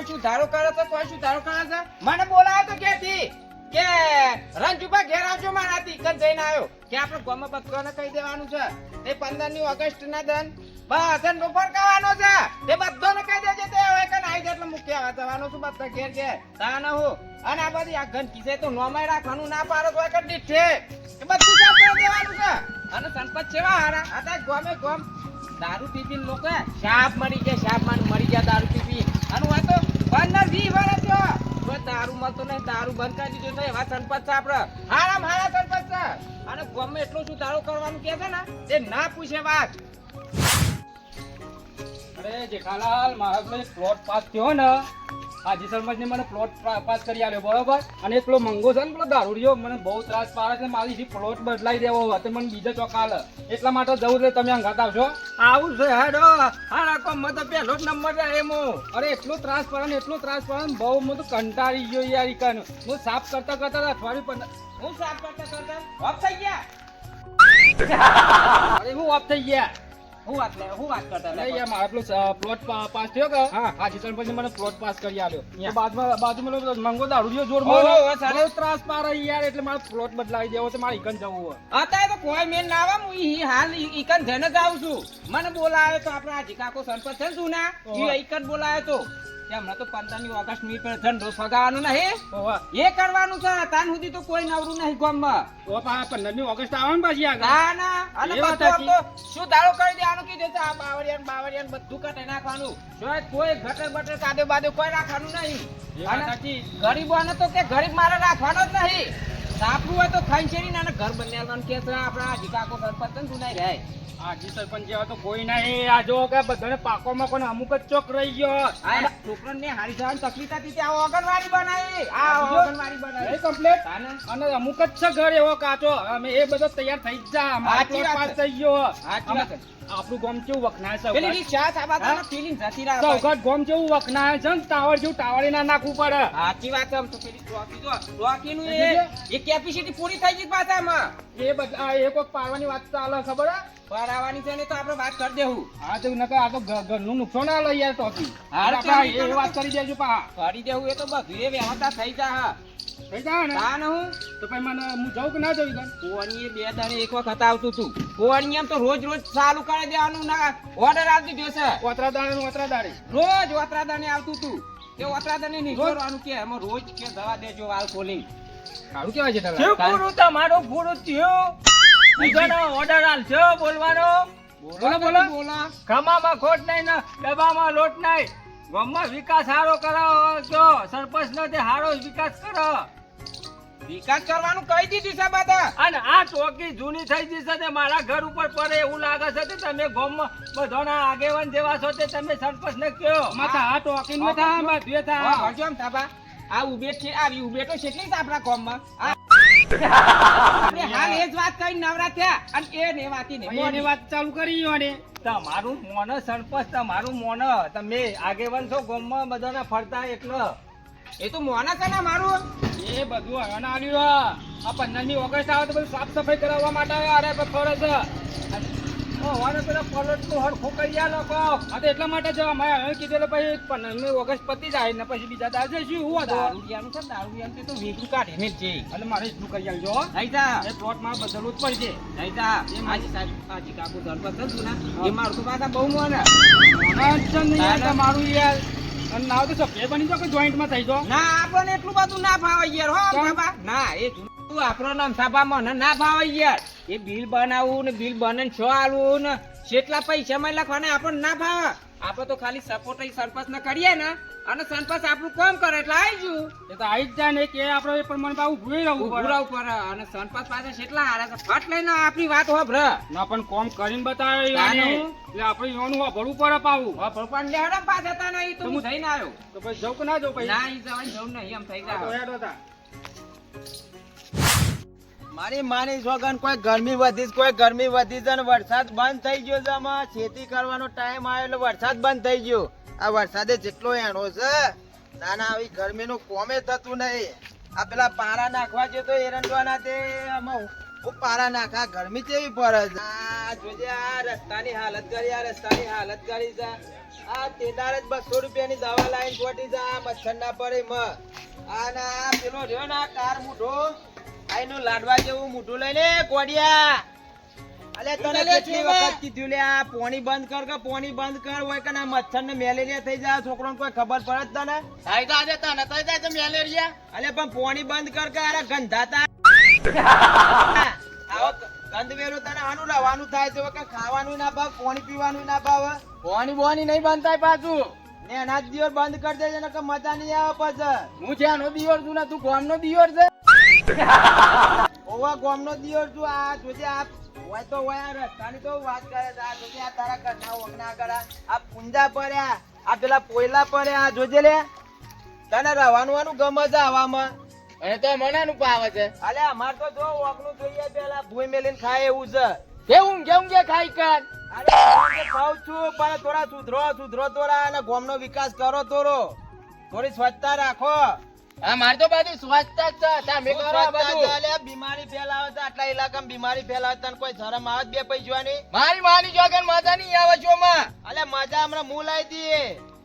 કોઈ સુધારો કરે છે કોઈ સુધારો કરે છે? મને બોલાયો તો ક્યાંથી? કે રંજુભા ઘેર આવજો મારાથી કન જઈને આવ્યો. કે આપણે ગોમ બધાને કહી દેવાનું છે. તે 15 ની ઓગસ્ટ ના દન બધાને બપોર કરવાનો છે. તે બધાને કહી દેજે તે હવે કન આવી જાય મુખ્ય આવા જવાનો છું? બધા ઘેર ઘેર. ના હું. અને આ બધી આ ગંદકી છે તો નોમાય રાખવાનું ના પાડો તો એક દીઠે. એ બધું સાફ કરી દેવાનું છે. અને સંપત સેવા હારા. આતા તો ગોમે ગોમ દારૂ પીપીને લોકો સાપ મરી ગયા સાપ મરી ગયા દારૂ પીપી. અને હું તો પંદર વીસ વર્ષ થયો દારૂ મળતો નહીં, દારૂ બંધ કરી દીધો તો એવા સંપત છે આપડે. હારામ હારા સંપત છે. અને ગમે એટલું શું દારૂ કરવાનું કે છે ને તે ના પૂછે વાત. અરે, જેઠાલાલ પેલો પ્લોટ પાસ થયો ને. હાજી સરપંચ ને મને પ્લોટ પાસ કરી આવ્યો બરોબર? અને એટલો મંગો છે ને પેલો દારૂડિયો મને બહુ ત્રાસ પાડે છે મારી પ્લોટ બદલાઈ દેવો હતો મને બીજો ચોકાલ એટલા માટે જવું છે તમે અંગાત આવશો આવું છે હેડો. હારા કોમ મત પેલો જ નંબર છે એમો અરે એટલો ત્રાસ પડે ને એટલો ત્રાસ પડે ને બહુ હું કંટાળી ગયો યાર ઈકન હું સાફ કરતા કરતા અઠવાડિયું પંદર હું સાફ કરતા કરતા ઓફ થઈ ગયા? અરે હું ઓફ થઈ ગયા? હું વાત લે હું વાત કરતા લે. યાર મારા પેલો પ્લોટ પાસ થયો કે? હા. હાજી સરપંચ ને મને પ્લોટ પાસ કરી આલ્યો તો બાજુમાં પેલો મંગો જોર ત્રાસ યાર એટલે મારો પ્લોટ બદલાવી દેવો છે મારે ઈકન જવું હોય. અત્યારે તો કોઈ મેન ના આવે હું ઈ હાલ ઈકન જઈને જ આવું છું. મને બોલાવે તો આપણે આ જીકાકો સંપત છે ને જૂના. ઈ ઈકન બોલાવે તો. હમણાં તો પંદરમી ઓગસ્ટ મી પર ઝંડો ફગાવાનું નહીં. એ કરવાનું છે. તાન સુધી તો કોઈ નવરું નહીં ગામમાં. તો પા પંદરમી ઓગસ્ટ આવવાનું પછી આગળ. ના ના. અને બધું. તો શું દાડો કરી દેવાનું? કીધું છે આ બાવરિયાન બાવરિયાન બધું કાઢી નાખવાનું. જોય કોઈ ગટર બટર કાદે બાદે કોઈ રાખવાનું નહીં. ગરીબો ગરીબોને તો કે ગરીબ મારે રાખવાનો જ નહીં. સાપરું હોય તો ખાઈ છે નાના ઘર બનાવવાનું કે આપણા જીકાકો સરપંચ ને નહીં રહે હાજી સરપંચ જેવા તો કોઈ નહીં. આ જો કે બધાને પાકોમાં પણ અમુક જ ચોક રહી ગયો. આ છોકરાને હારી જવાની તકલીફ હતી ત્યાં ઓગણવાડી બનાવી. આ ઓગણવાડી બનાવી. કમ્પ્લેટ અને અમુક જ છે ઘર એવો કાચો. અમે એ બધો તૈયાર થઈ જ જા. મારો સાચી plot વાત પાસ થઈ ગયો. છે. આપણું ગામ કેવું વખણાય છે પેલી સૌગત. રિક્ષા સાબાતાના જતી રહે. સૌગત ગામ કેવું વખણાય છે ને ટાવર જેવું ટાવર ના નાખવું પડે સાચી વાત આમ તો પેલી ટ્રોફી જો ટ્રોફી એ એ કેપેસિટી પૂરી થઈ ગઈ પાછામાં એ બધા એ વખત પાડવાની વાત ચાલે ખબર હે? ભરાવાની છે ને તો આપણે વાત કરી દેવું. હા તો નકર આ તો ઘરનું નુકસાન આ લઈ યાર ટોપી. હા, આપણે એ વાત કરી દેજો પા કરી દેવું એ તો બધું વ્યવસ્થા થઈ જા થઈ જાય ને? તાન હું. તો પછી મને હું જાઉં કે ના જાઉં ઈકન? કોણીએ બે દાડે એક વખત આવતું તું. કોણી એમ તો રોજ રોજ ચાલુ કરી દેવાનું ના. ઓર્ડર આપી જોશે છે. ઓતરા દાડે ને ઓતરા દાડે રોજ આવતું હતું તે ઓતરાદાને નિચોડવાનું કે એમાં રોજ કે દવા દેજો ખોલી સારું કેવાય છે પૂરું તમારું પૂરું થયું. બીજાનો ઓર્ડર આલજો બોલવાનો. બોલો, બોલો. બોલો. ખમામાં ખોટ નહીં ને ડબ્બામાં લોટ નહીં. ગામમાં વિકાસ સારો કરાવો જો સરપંચ નો તે સારો વિકાસ કરો. વિકાસ કરવાનું કહી દીધું છે બધા. અને આ ચોકી જૂની થઈ ગઈ છે તે મારા ઘર ઉપર પડે એવું લાગે છે કે તમે ગામમાં બધાના આગેવાન જેવા છો તે તમે સરપંચ ને કયો માથા આ તો અકીનમાં હજમ થાપા. આ ઉબેટ છે આવી ઉબેટો છે કેટલી છે આપણા ગામમાં. હાલ એ જ વાત કરી નવરા થયા. અને એ ને વાતી ને ભાઈ વાત ચાલુ કરી યોને તમારું મોન સરપંચ તમારું મોન. તમે આગેવાન છો ગામમાં બધાના ફરતા એટલે એ તો મોના છે ને મારું. એ બધું હવે આવ્યું આ પંદરમી ઓગસ્ટ આવે તો બધું સાફ સફાઈ કરાવવા માટે અરે ફરે છે. ઓવાને પેલા પલટનું હરખું કરી આલો કહો હા તો એટલા માટે જો અમે હવે કીધું પછી પંદરમી ઓગસ્ટ પતી જાય ને પછી બીજા દાડે શું હું દારૂડિયાનું છે દારૂડિયાનું તો વીઘું કાઢીને જ. એટલે મારે એટલું કરી આવજો જા. એ પ્લોટમાં બદલવું જ પડશે. સાહેબ કાકુ સરપંચ છે જૂના. એ મારું તો પાછા બહુ મોના ને. યાર ના, ના. અને ના તો સભ્ય બની જાઓ કે joint માં થઈ જાઓ? ના આપણને એટલું બધું ના ફાવે યાર હો બાબા. ના એ જૂનું આપણો નામ સાબામાં મને ના ભાવે યાર. એ બિલ બનાવવું ને બિલ બને ને શું આલવું ને કેટલા પૈસા માં લખવાના આપણને ના ભાવે. આપણે તો ખાલી સપોર્ટ સરપંચ ને કરીએ ને અને સરપંચ આપણું કામ કરે એટલે આવી ગયું. એ તો આવી જ જાય ને કે આપણે એ પ્રમાણે પાછું ઊભું રહેવું પડે. ઉભુરા ઉપર અને સરપંચ પાસે કેટલા હારા છે ફટ લઈને આપણી વાત હોભર ના પણ કોમ કરીને બતાવે એટલે આપણે યોનું વાપરવું પડે પાવું ભગવાન લેડો પાછા હતા નહીં તો હું જઈને આવ્યો. તો પછી જવું કે ના જવું પછી? ના જવાનું જવું નહીં એમ થઈ જાય. તા. મારી માની સોગન કોઈ ગરમી વધી કોઈ ગરમી વધી છે અને વરસાદ બંધ થઈ ગયો છે આમાં. ખેતી કરવાનો ટાઈમ આવ્યો એટલે વરસાદ બંધ થઈ ગયો. આ વરસાદે જેટલો એનો છે ના ના આવી ગરમીનું કોમે થતું નહીં. આ પેલા પારા નાખવા ગયો તો એરંડવાના તે આમાં હું પારા નાખા, ગરમી કેવી પડે છે? આ જોજે, આ રસ્તાની હાલત કરી, આ રસ્તાની હાલત કરી છે. આ તેદાર જ બસો રૂપિયાની દવા લાઈન ખોટી છે, આ મચ્છર ના પડે મ આ પેલો રહ્યો ને આ કાર મૂઠો. આઈનું લાડવા જેવું મોઢું લઈને કોડિયા અલે તને કેટલી વખત કીધું લે આ પોણી બંધ કર કે પોણી બંધ કર હોય કે ના મચ્છર ને મેલેરિયા થઈ જાય છોકરો કોઈ ખબર પડે જ તને? થાય તો આજે તને થઈ જાય તો મેલેરિયા. અલે પણ પોણી બંધ કર કે અરે ગંધાતા આવો ગંધ વેરો તને આનું લાવવાનું થાય તો કે ખાવાનું ના ભાવ પોણી પીવાનું ના ભાવ પોણી બોની નહીં બંધ થાય પાછું. ને અનાજ દિવસ બંધ કરી દેજે ને કે મજા નહીં આવે પછી હું જ્યાંનો દિયોર છું ને તું ગામનો દિયોર છે? ઓવા ગોમનો દિયોર છું. આ જોજે આ હોય તો હોય રસ્તાની તો વાત કરે આ જોજે આ તારા ઘરના ઓગના કરા આ પુંજા પડ્યા. આ પેલા પોયલા પડ્યા. આ જોજે લે. તને રહેવાનું વાનું ગમે છે આવામાં. અને તો મનાનું પાવે છે. અલે અમાર તો જો ઓગનું જોઈએ પેલા ભૂઈ મેલીન ખાય એવું છે. કેવું ઊંઘે ઊંઘે ખાઈ કર? અરે તો છું પણ થોડા સુધરો સુધરો થોડા અને ગોમનો વિકાસ કરો થોડો. થોડી સ્વચ્છતા રાખો. આ મારે તો બધું સ્વચ્છતા જ છે તમે કરો બધું બીમારી ફેલાવે આટલા ઇલાકામાં બીમારી ફેલાવતા કોઈ શરમ આવે બે પૈસાની? મારી માની જોગન મજા નહીં આવે છો માં અલે મજા હમણાં હું લાવી દઈએ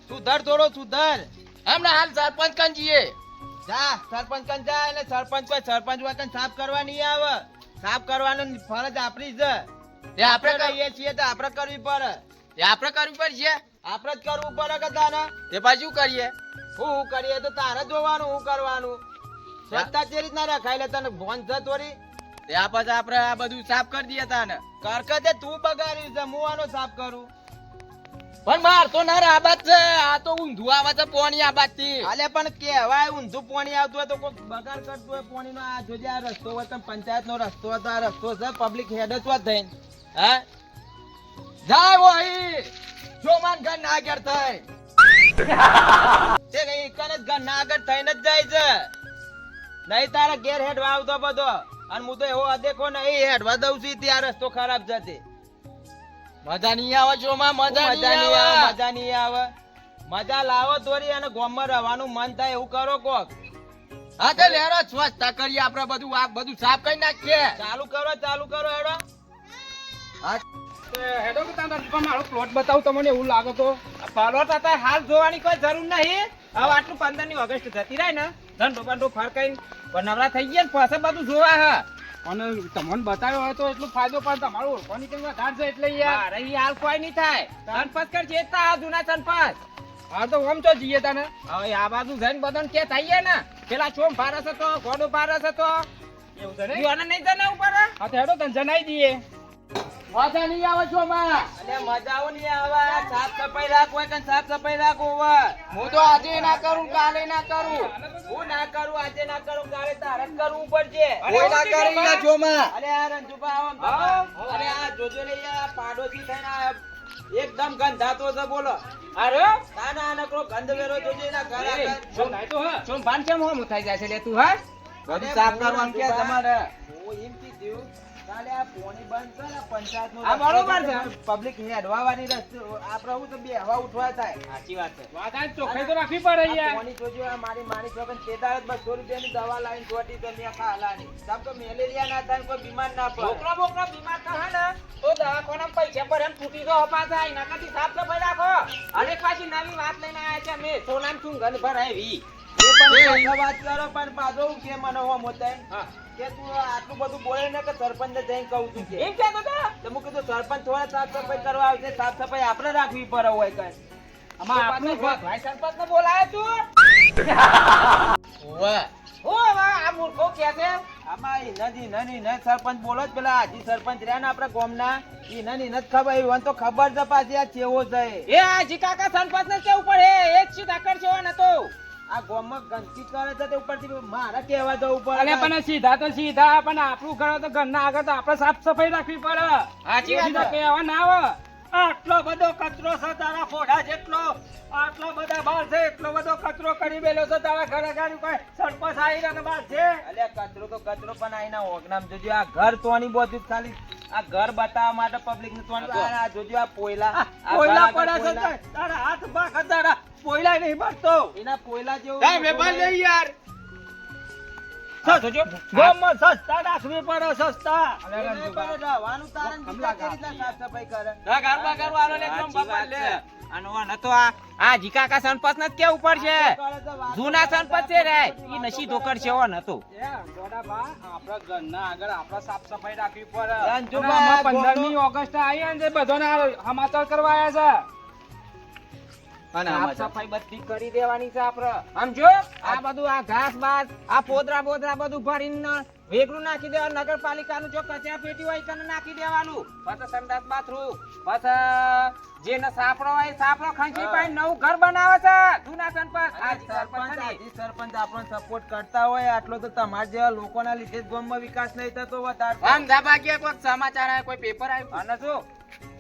સુધર થોડો સુધર. હમણાં હાલ સરપંચ કન જઈએ. જા સરપંચ કન જા એટલે સરપંચ કોઈ સરપંચ હોય સાફ કરવા નહીં આવે. સાફ કરવાનું ફરજ આપણી છે તે આપણે કહીએ છીએ તો આપણે કરવી પડે. તે આપણે કરવું પડશે. આપણે જ કરવું પડે કે તારે? તે પાછું કરીએ? હું હું કરીએ તો તારે જોવાનું હું કરવાનું? સત્તા જે રીતના રખાય લે તને ભોન છે થોડી. ત્યાં પછી આપણે આ બધું સાફ કરી દઈએ તાને. કરકતે તું બગાડ્યું છે હું આનો સાફ કરું? પણ માર તો ના આબાદ છે. આ તો ઊંધું આવે છે પોણી આબાદથી અલે પણ કહેવાય ઊંધું પોણી આવતું હોય તો કોઈ બગાડ કરતું હોય પાણીનો. આ જોજે આ રસ્તો હોય તો પંચાયત નો રસ્તો હતો આ રસ્તો છે પબ્લિક હેડ જ વાત થઈને. હા? જાય વહી જોમાન ઘર ના ઘેર થાય. તે કઈ એક જ ઘરના આગળ થઈને જ જાય છે. નહીં તારા ઘેર હેડવા આવતો બધો. અને હું તો એવો અદેખો નહીં હેડવા દઉં છું ત્યાં રસ્તો ખરાબ જતી. મજા નહીં આવે જોમાં મજા મજા નહીં નહીં આવે આવે. મજા નહીં આવે. મજા લાવો દોરી અને ગોમમાં રહેવાનું મન થાય એવું કરો કોક. હા તે લેરો સ્વચ્છતા કરીએ આપણે બધું આ બધું સાફ કરી નાખીએ. ચાલુ કરો ચાલુ કરો હેડો. હા. હેડો કે પણ મારો પ્લોટ બતાવું તમને એવું લાગે તો પ્લોટ હતા હાલ જોવાની કોઈ જરૂર નહીં હવે આટલું પંદરની ઓગસ્ટ જતી રહે ને ધંધો બંધો ફરકાઈ નવરા થઈ ગયા ને બધું જોવા હા અને તમને બતાવ્યો હોય તો એટલો ફાયદો પણ તમારો ઓળખવાની કેમ વધારે છે એટલે યાર અરે હાલ કોઈ નહીં થાય સંપત કર છે આ જૂના સંપત હા તો આમ તો જઈએ તને હવે આ બાજુ જઈને બધાને કે થઈએ ને પેલા ચોમ ફારસ હતો ગોડો ફારસ હતો એવું છે નહીં જને ઉપર હા તો હેડો તને જણાઈ દઈએ. મજા નહીં આવે છો માં અને મજા આવો નહીં આવે. સાફ સફાઈ રાખો કે સાફ સફાઈ રાખો હું તો આજે ના કરું કાલે ના કરું. હું ના કરું આજે ના કરું કાલે તારે કરવું પડશે. કોઈ ના કરી ના છો માં અરે આ રંજુભા આવો અરે આ જોજો ને આ પાડોશી થઈને આ એકદમ ગંધાતો છે બોલો. અરે? ના ના નકરો ગંધ વેરો જોજે ના ઘરે ચોમ ભાન કેમ હોમ થઈ જાય છે લે તું હા? બધું સાફ કરવાનું કે તમારે? પબ્લિક હેડવાવાની રસ્તો આપણે હું તો ઉઠવા થાય. સાચી વાત છે. વાત ચોખ્ખાઈ તો રાખવી પડે યાર. જોજો આ મારી માની છોકરી તેદાર બસો રૂપિયાની દવા લાવીને છોટી તો મેં ખાલાની. સાહેબ તો મેલેરિયા ના થાય કોઈ બીમાર ના પડે. છોકરા બોકરા બીમાર થાય ને તો દવાખાના પૈસા પર એમ તૂટી તો અપા થાય. એના કરતી સાફ સફાઈ રાખો. અને પાછી નવી વાત લઈને આવ્યા છે અમે સોનામ છું ગંધ ભરાવી પણ વાત કરો પણ પાછો હું કે મને હો મોતાય કે તું આટલું બધું બોલે ને કે સરપંચ જઈને કહું છું કે. એમ કહેતો તો તો હું કીધું સરપંચ થોડા સાફ સફાઈ કરવા આવશે સાફ સફાઈ આપણે રાખવી પડે હોય કઈ. આમાં તો આપણું પાછો ભાઈ સરપંચ ને બોલાયો તું વાહ. ઓ વાહ આ મૂર્ખો કે છે. આમાં ઈનાજી નાની ન સરપંચ બોલો જ પેલા હાજી સરપંચ રહ્યા ને આપણા ગામના ઈના ની નથી ખબર એવું તો ખબર છે પાછી આ ચેવો છે. એ હાજી જીકાકા સરપંચ ને કેવું પડે? એ જ શું કરશે ને તો આ ગામમાં ગંદકી કરે છે તે ઉપરથી મારા કહેવા જવું પડે અને પણ સીધા તો સીધા પણ આપણું ઘર તો ઘરના આગળ તો આપણે સાફ સફાઈ રાખવી પડે. સાચી વાત કહેવા ના આવે. આટલો બધો કચરો છે તારા ફોડા જેટલો આટલો બધા બાર છે એટલો બધો કચરો કરી બેલો છે તારા ઘરે ઘર ઉપર. સરપંચ આવી ને બાર છે. અલ્યા કચરો તો કચરો પણ આવીને ઓગનામ જોજો આ ઘર તોની બધું જ ખાલી આ ઘર બતાવવા માટે પબ્લિક ને તો. આ જોજો આ પોયલા. પોયલા પડે છે. તારા હાથ બા તારા પોયલા નહીં બળતો એના પોયલા જેવું કાંઈ વેપાર નહીં યાર. સસ્તા ગામમાં રાખવી પડે તારણ સાફ સફાઈ કરે? ના ગારબા આલો બાપા લે. છે. અને ઓ આ. આ જીકાકા સંપત ને કેવું પડશે? કરે તો વાતો જૂના સંપત છે રે. ઈ નશી ધોકર છે એ ગોડાભા, આપણા ઘરના આગળ આપણે સાફ સફાઈ રાખવી પડે. રંજુભા, અને આમાં ગોળો- 15મી ઓગસ્ટ આવી ને બધાને સમાચાર કરવા આવ્યા છે. સાફ સફાઈ બધી કરી દેવાની છે આપડે સમજો આ બધું આ ઘાસ બાસ આ પોદરા બોદરા બધું ભરીને વેગળું નાખી દેવાનું નગરપાલિકાનું જો કચરા પેટી હોય કને નાખી દેવાનું. પછી સંડાસ બાથરૂમ પછી જેને સાપડો હોય સાપડો ખંચી પાઈ નવું ઘર બનાવે છે. જૂના સંપત આ સરપંચ આજી સરપંચ આપણને સપોર્ટ કરતા હોય આટલો તો તમારા જેવા લોકોના લીધે જ ગામમાં વિકાસ નહીં થતો વધારે. આમ દાબાગીયા કોઈક સમાચાર આવે કોઈ પેપર આવ્યું? અને જો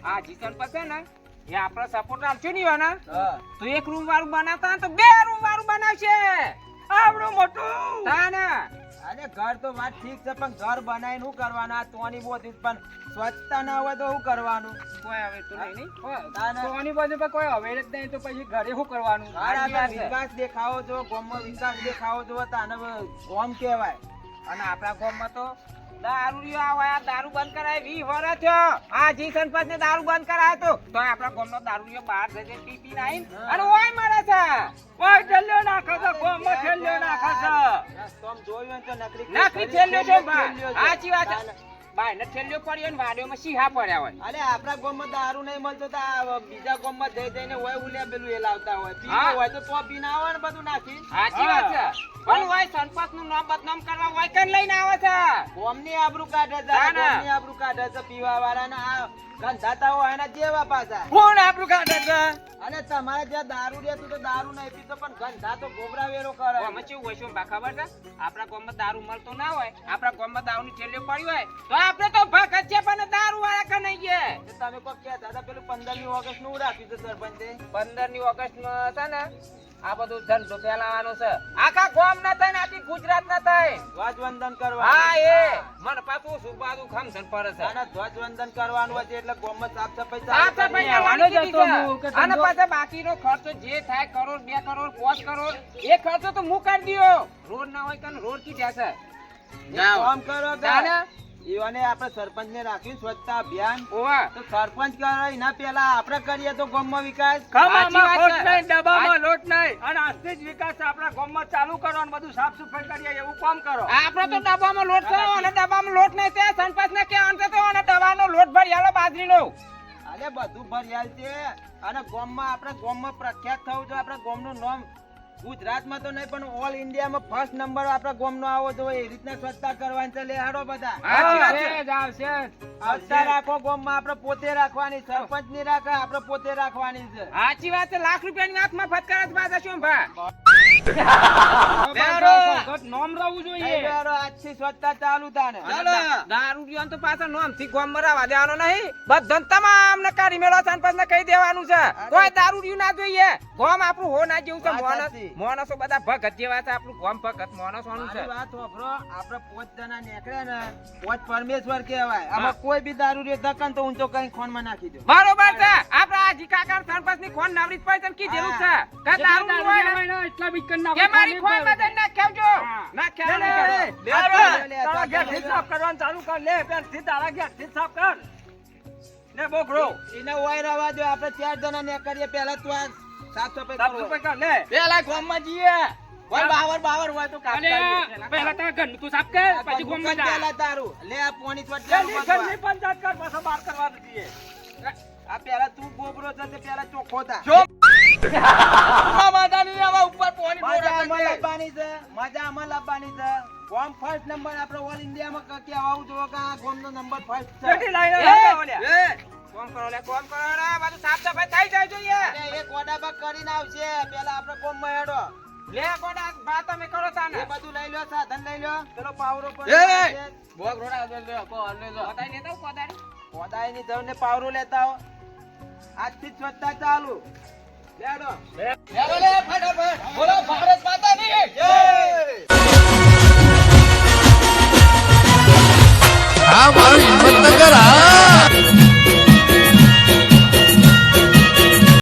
આ જી સંપત છે ને એ આપણો સપોર્ટ આપજો નહીં હોય ને? તો એક રૂમ વાળું બનાવતા તો બે રૂમ વાળું બનાવશે. આવડું મોટું. તાને. અરે ઘર તો વાત ઠીક છે પણ ઘર બનાવીને શું કરવાનું? તોની બોધી પણ સ્વચ્છતા ના હોય તો શું કરવાનું? કોઈ હવે તો નહીં નહીં. ના, ના. પર કોઈ હવે જ નહીં તો પછી ઘરે શું કરવાનું? છે. વિકાસ દેખાવો જો ગામમાં વિકાસ દેખાવો જો તાને ગોમ ગામ કહેવાય. અને આપણા ગોમમાં તો દારૂડિયો આવે આ દારૂ બંધ કરાય વી વર્ષ થયો. આ જી સંપત ને દારૂ બંધ કરાયો તો. તો આપણા દારૂ લયો બહાર જજે પી પી નાઈ અને ઓય મરે છે. કોઈ ઠેલ્યો નાખે ગોમમાં ઠેલ્યો નાખે છે. તમ જોયું તો નકરી નકરી થેલ્યો છે બા. સાચી વાત ના, છે ને થેલ્યો પડ્યો ને વાડીઓમાં શીહા પડ્યા હોય. અરે આપણા ગામમાં દારૂ નહીં મળતો તો આ બીજા ગામમાં જઈ જઈને હોય ઉલ્યા પેલું એ લાવતા હોય. પીવું હોય તો તો પીને આવે ને બધું નાખી. સાચી વાત છે. પણ હોય સંપાસનું નામ બદનામ કરવા હોય કઈ લઈને આવે છે? ગામની આબરૂ કાઢે છે ના, ના. આબરૂ કાઢે છે પીવા વાળા ને આ ગંધાતા હોય એના જેવા પાછા. કોણ આપણું અને તમારે જ્યાં દારૂ રહેતું તો દારૂ નહીં પીતો પણ ગંધા તો ગોબરા વેરો કરે. અમે કેવું હોય છે ખબર છે આપણા ગામમાં દારૂ મળતો ના હોય આપણા ગામમાં દારૂની છેલ્લી પડી હોય તો આપણે તો ભગત છે પણ દારૂ વાળા તો તમે કોઈ કહેતા હતા પેલું પંદરમી ઓગસ્ટનું રાખ્યું છે સરપંચે. પંદરની ઓગસ્ટમાં છે ને આ બધું ધંધો ફેલાવાનો છે. આખા ગોમ ના થાય ને આખી ગુજરાત ના થાય. ધ્વજવંદન કરવા હા એ. મને પાછું સુબાદુ ખમસન પર છે. આના ધ્વજવંદન કરવાનું છે એટલે ગામમાં સાફ સફાઈ સાફ સફાઈ કરવાની. આવવાનો જ કરવાની હતો હું કે કીધી છે. અને પાછા બાકીનો ખર્ચો જે થાય કરોડ બે કરોડ પાંચ કરોડ એ ખર્ચો તો હું કરી દ્યો. રોડ ના હોય તો રોડ કી જશે કામ કરો કે ઈવોને આપણે સરપંચ ને રાખ્યું સ્વચ્છતા અભિયાન. ઓવા. તો સરપંચ કરે એના પેલા આપણે કરીએ તો ગામમાં વિકાસ. ખમામાં ખોટ નહીં ડબ્બામાં લોટ નહીં. અને આજથી જ વિકાસ આપણા ગામમાં ચાલુ કરો અને બધું સાફ સફાઈ કરીએ એવું કામ કરો. આપણે તો ડબ્બામાં લોટ કરો અને ડબ્બામાં લોટ નહીં તે સરપંચ ને કે અંતે તો અને ડબ્બાનો લોટ ભરી આલો બાજરીનો અરે બધું ભર્યાલ છે. અને ગામમાં આપણે ગામમાં પ્રખ્યાત થવું જોઈએ. આપણે ગામનું નામ ગુજરાતમાં તો નહીં પણ ઓલ ઇન્ડિયામાં ફર્સ્ટ નંબર આપણા ગોમનો આવો જોઈએ એ રીતના સ્વચ્છતા કરવાની છે. લે હાડો બધા. વાત સ્વચ્છતા રાખો ગોમમાં આપણે પોતે રાખવાની સરપંચની રાખે આપણે પોતે રાખવાની છે. સાચી વાત છે. લાખ રૂપિયાની હાથમાં ફટકાર જ બાદ શું ભા. નોમ રહેવું જોઈએ. બેરો આજથી સ્વચ્છતા ચાલુ તાને દારૂ પીવાનું તો પાછા નોમથી ગોમ મરાવા દેવાનો નહીં. બધાને તમામ ને કાઢી મેળો સંપાસ ને કહી દેવાનું છે. કોઈ દારૂ પીવું ના જોઈએ. ગોમ આપણું હો ના જેવું છે વાત મોણસ. મોણસો બધા ભગત જેવા છે આપણું કોમ ભગત મોણસોનું છે. મારી વાત સાંભળો આપણે પોચ જણા નીકળ્યા ને પોચ પરમેશ્વર કહેવાય. આમાં કોઈ બી દારૂ રે ધકન તો ઊંચો કઈ ખોનમાં નાખી દો. બરોબર છે. આપડે આ જીકાકાર સરપંચની ખોન નાવરી પડે પડી છે ને કીધેલું છે? કે દારૂ હોય ને, ને, એટલા બી કન નાખો. કે મારી ખોનમાં. હા. નાખ્યા લે, લે, લે, લે, તારા લે, ઘેરથી સાફ કરવાનું ચાલુ કર લે પેલથી તારા ઘેરથી જ સાફ કર. ને બોકરો. એને ઓય રવા દો આપણે ચાર જણા ને કરીએ પહેલા તો આ સફાઈ કર. લે. પેલા ગામમાં જઈએ. કોઈ બાવર બાવર હોય તો કાપ પહેલા તારા ઘરનું તું સાફ કર, આ પછી બધું જા. પહેલા તારું. લે આ પોણી સ્વચ્છતા જલ્દી જલ્દી પંચાયત કર પાછો બહાર કરવા દઈએ આ પેલા તું ગોબરો છે તે પેલા ચોખ્ખો થા. મજા લાવવાની છે મજા આમાં લાવવાની છે. ગોમ ફર્સ્ટ નંબર આપણે ઓલ ઇન્ડિયામાં ક- કહેવાવું જોઈએ કે આ ગામનો નંબર ફર્સ્ટ છે. કેટલી લાઈનો કોમ કરો લે, કોમ કરો રે, બધું સાફ સફાઈ થઈ જાય જોઈએ એ કોડા ઓડાબા કરીને આવશે પેલા આપણે ગામમાં હેડો. લે કોડા બા તમે કરો તાને એ બધું લઈ લો સાધન લઈ લો પેલો પાવરો પર એ! આવશે. કોદાળી લેતા આવો, કોદાળી. ની જવને પાવરો લેતા આવ. આજથી સ્વચ્છતા ચાલુ. લેડો બોલો ભારત માતાની જય! આ મારું હિંમતનગર હા.